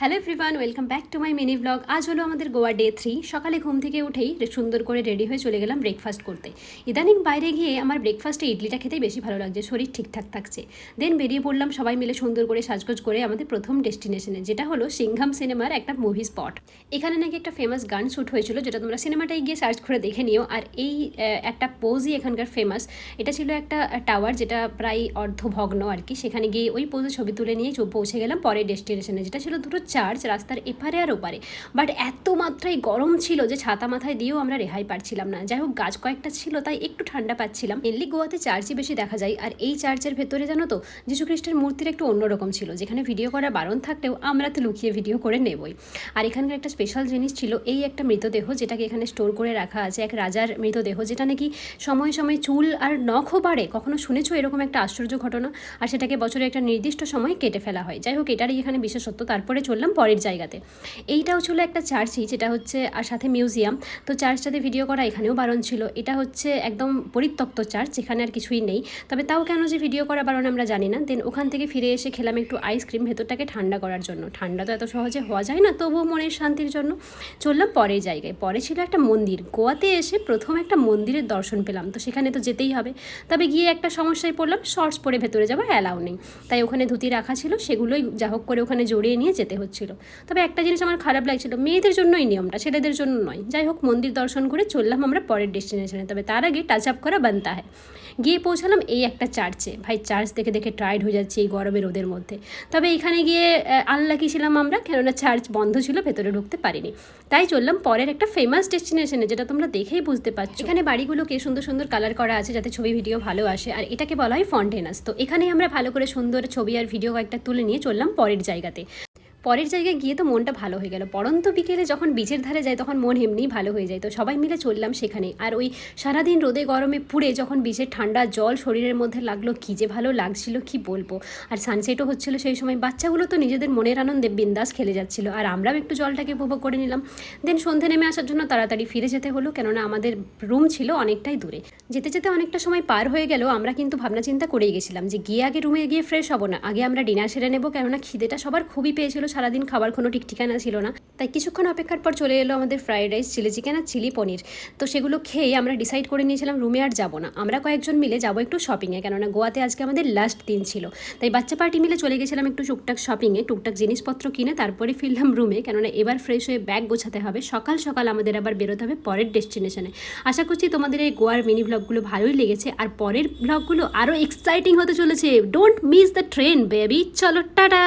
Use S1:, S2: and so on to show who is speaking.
S1: Hello everyone welcome back to my mini blog আজ হলো আমাদের গোয়া ডে থ্রি সকালে ঘুম থেকে উঠেই সুন্দর করে রেডি হয়ে চলে গেলাম ব্রেকফাস্ট করতে। ইদানিং বাইরে গিয়ে আমার ব্রেকফাস্টে ইডলিটা খেতেই বেশি ভালো লাগছে, শরীর ঠিকঠাক থাকছে। দেন বেরিয়ে পড়লাম সবাই মিলে সুন্দর করে সাজগোজ করে আমাদের প্রথম ডেস্টিনেশনে যেটা হলো সিংহাম সিনেমার একটা মুভি স্পট এখানে নাকি একটা ফেমাস গান শ্যুট হয়েছিল, যেটা তোমরা সিনেমাটাই গিয়ে সার্চ করে দেখে নিও। আর এই একটা পোজই এখানকার ফেমাস এটা ছিল একটা টাওয়ার যেটা প্রায় অর্ধভগ্ন আর কি। সেখানে গিয়ে ওই পোজে ছবি তুলে নিয়ে পৌঁছে গেলাম পরের ডেস্টিনেশনে যেটা ছিল দুটো চার্চ রাস্তার এপারে আর ওপারে। বাট এত মাত্রায় গরম ছিল যে ছাতা মাথায় দিয়েও আমরা রেহাই পাচ্ছিলাম না। যাই হোক, গাছ কয়েকটা ছিল, তাই একটু ঠান্ডা পাচ্ছিলাম। মেনলি গোয়াতে চার্চই বেশি দেখা যায়। আর এই চার্চের ভেতরে জানো তো, যীশু খ্রিস্টের মূর্তির একটু অন্যরকম ছিল। যেখানে ভিডিও করা বারণ থাকলেও আমরা তো লুকিয়ে ভিডিও করে নেবই। আর এখানকার একটা স্পেশাল জিনিস ছিল এই একটা মৃতদেহ, যেটাকে এখানে স্টোর করে রাখা আছে। এক রাজার মৃতদেহ, যেটা নাকি সময়ে সময়ে চুল আর নখও বাড়ে। কখনো শুনেছো এরকম একটা আশ্চর্য ঘটনা? আর সেটাকে বছরে একটা নির্দিষ্ট সময় কেটে ফেলা হয়। যাই হোক, এটারই এখানে বিশেষত্ব। তারপরে চললাম পরের জায়গাতে। এইটাও ছিল একটা চার্চই যেটা হচ্ছে, আর সাথে মিউজিয়াম। তো চার্চটাতে ভিডিও করা এখানেও বারণ ছিল। এটা হচ্ছে একদম পরিত্যক্ত চার্চ, যেখানে আর কিছুই নেই। তবে তাও কেন যে ভিডিও করা বারণ আমরা জানি না। দেন ওখান থেকে ফিরে এসে খেলাম একটু আইসক্রিম ভেতরটাকে ঠান্ডা করার জন্য। ঠান্ডা তো এত সহজে হওয়া যায় না, তবুও মনের শান্তির জন্য। চললাম পরের জায়গায়। পরে ছিল একটা মন্দির। গোয়াতে এসে প্রথম একটা মন্দিরের দর্শন পেলাম। তো সেখানে তো যেতেই হবে। তবে গিয়ে একটা সমস্যায় পড়লাম শর্টস পরে ভেতরে যাওয়া অ্যালাউ নেই। তাই ওখানে ধুতি রাখা ছিল। সেগুলোই যা হোক করে ওখানে জড়িয়ে নিয়ে যেতে হচ্ছিল। তবে একটা জিনিস আমার খারাপ লাগছিল, মেয়েদের জন্যই নিয়মটা, ছেলেদের জন্য নয়। যাই হোক, মন্দির দর্শন করে চললাম আমরা পরের ডেস্টিনেশনে তবে তার আগে টাচ আপ করা বানতা হয় গিয়ে পৌঁছালাম এই একটা চার্চে ভাই চার্চ দেখে দেখে টায়ার্ড হয়ে যাচ্ছে এই গরমের রোদের মধ্যে। তবে এখানে গিয়ে আল্লাকি ছিলাম আমরা, কেননা চার্চ বন্ধ ছিল, ভেতরে ঢুকতে পারিনি। তাই চললাম পরের একটা ফেমাস ডেস্টিনেশনে যেটা তোমরা দেখেই বুঝতে পারছ। এখানে বাড়িগুলোকে সুন্দর সুন্দর কালার করা আছে, যাতে ছবি ভিডিও ভালো আসে। আর এটাকে বলা হয় ফন্টেনাস তো এখানেই আমরা ভালো করে সুন্দর ছবি আর ভিডিও কয়েকটা তুলে নিয়ে চললাম পরের জায়গাতে। পরের জায়গায় গিয়ে তো মনটা ভালো হয়ে গেল। পরন্ত বিকেলে যখন বিচের ধারে যায় তখন মন এমনিই ভালো হয়ে যায়। তো সবাই মিলে চললাম সেখানে। আর ওই সারাদিন রোদে গরমে পুড়ে যখন বিচের ঠান্ডা জল শরীরের মধ্যে লাগল, কী যে ভালো লাগছিল, কি বলব? আর সানসেটও হচ্ছিল সেই সময়। বাচ্চাগুলো তো নিজেদের মনের আনন্দে বিন্দাস খেলে যাচ্ছিল। আর আমরাও একটু জলটাকে উপভোগ করে নিলাম। দেন সন্ধে নেমে আসার জন্য তাড়াতাড়ি ফিরে যেতে হলো, কেননা আমাদের রুম ছিল অনেকটাই দূরে। যেতে যেতে অনেকটা সময় পার হয়ে গেল, আমরা কিন্তু ভাবনা চিন্তা করেই গেছিলাম যে গিয়ে আগে রুমে গিয়ে ফ্রেশ হব না। আগে আমরা ডিনার সেরে নেব, কেননা খিদেটা সবার খুবই পেয়েছিল সারাদিন খাবার কোনো ঠিক ঠিকানা ছিল না। তাই কিছুক্ষণ অপেক্ষার পর চলে এলো আমাদের ফ্রাইড রাইস, চিলি চিকেন আর চিলি পনির। তো সেগুলো খেয়ে আমরা ডিসাইড করে নিয়েছিলাম রুমে আর যাব না। আমরা কয়েকজন মিলে যাব একটু শপিংয়ে, কেননা গোয়াতে আজকে আমাদের লাস্ট দিন ছিল। তাই বাচ্চা পার্টি মিলে চলে গেছিলাম একটু টুকটাক শপিংয়ে, টুকটাক জিনিসপত্র কিনে তারপরে ফিরলাম রুমে, কেননা এবার ফ্রেশ হয়ে ব্যাগ গোছাতে হবে। সকাল সকাল আমাদের আবার বেরোতে হবে পরের ডেস্টিনেশনে। আশা করছি তোমাদের এই গোয়ার মিনি ব্লগগুলো ভালোই লেগেছে, আর পরের ব্লগগুলো আরও এক্সাইটিং হতে চলেছে। Don't miss the train baby চলো, টাটা!